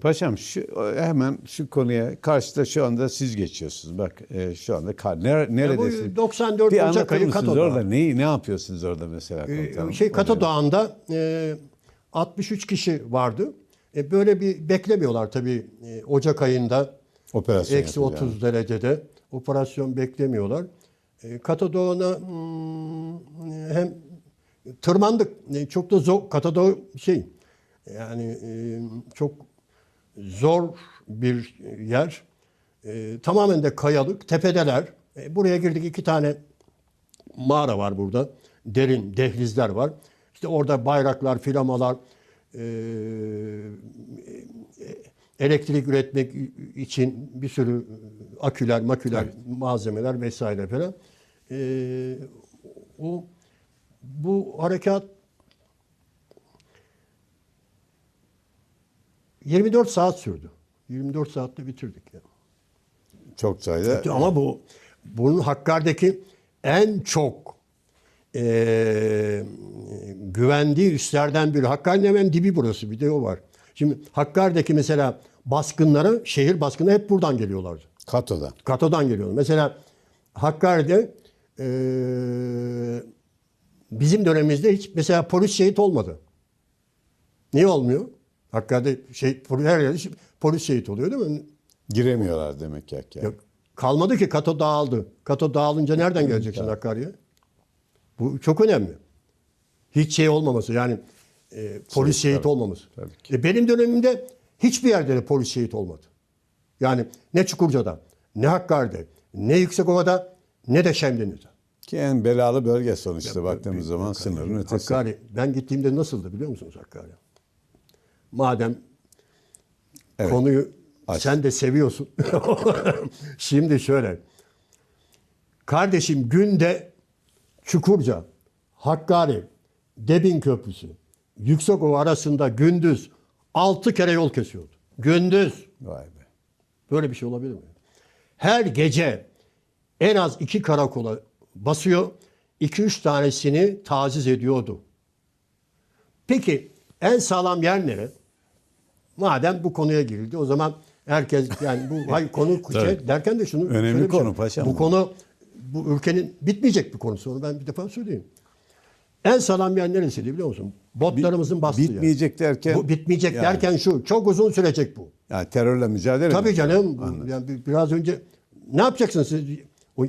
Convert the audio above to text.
Paşam şu hemen şu konuya karşıda şu anda siz geçiyorsunuz. Bak e, şu anda kar, Bu neredesiniz? 94 Bir Ocak ayı Kato orada? Ne, ne yapıyorsunuz orada mesela? Ee, şey Kato. Dağı'nda e, 63 kişi vardı. E, böyle bir beklemiyorlar tabii e, Ocak ayında. Operasyon Eksi yapacağını. 30 derecede operasyon beklemiyorlar. E, Kato Dağı'na hmm, hem tırmandık. E, çok da zor. Kato Dağı şey yani e, çok zor bir yer. E, tamamen de kayalık. Tepedeler. E, buraya girdik iki tane mağara var burada. Derin dehlizler var. İşte orada bayraklar, filamalar, e, elektrik üretmek için bir sürü aküler, maküler, malzemeler vesaire falan. E, o bu harekat 24 saat sürdü. 24 saatte bitirdik yani. Çok sayıda. Ama bu bunun Hakkari'deki en çok eee güvendiği üslerden biri. Hakkari'nin hemen dibi burası. Bir de o var. Şimdi Hakkari'deki mesela baskınlara, şehir baskını hep buradan geliyorlardı. Kato'da. Kato'dan geliyorlar. Mesela Hakkari'de eee, bizim dönemimizde hiç mesela polis şehit olmadı. Niye olmuyor? Hakkari'de şey, her yerde polis şehit oluyor değil mi? Giremiyorlar demek ki Hakkari. Yok. Kalmadı ki Kato dağıldı. Kato dağılınca nereden geleceksin Hakkari'ye? Bu çok önemli. Hiç şey olmaması yani e, polis şehit olmaması. tabii E, benim dönemimde hiçbir yerde de polis şehit olmadı. Yani ne Çukurca'da, ne Hakkari'de, ne Yüksekova'da, ne de Şemdinli'de. Ki en belalı bölge sonuçta baktığımız zaman sınırın ötesi. Hakkari, ben gittiğimde nasıldı biliyor musunuz Hakkari? Madem Evet. konuyu Aç. sen de seviyorsun. Şimdi şöyle. Kardeşim günde Çukurca, Hakkari, Debin Köprüsü, Yüksekova arasında gündüz 6 kere yol kesiyordu. Gündüz. Vay be. Böyle bir şey olabilir mi? Her gece en az iki karakola basıyor. 2-3 tanesini taciz ediyordu. Peki en sağlam yer nere? Madem bu konuya girildi o zaman herkes yani bu hayır, konu şey, derken de şunu Önemli bir konu paşam Bu konu bu ülkenin bitmeyecek bir konusu. Onu ben bir defa söyleyeyim. En sağlam yer neresiydi biliyor musun? Botlarımızın bastığı yer. bitmeyecek derken- Bu bitmeyecek Yani. derken şu. Çok uzun sürecek bu. Yani terörle mücadele Tabii mi? canım. Anladım. Yani bir- biraz önce ne yapacaksınız siz? O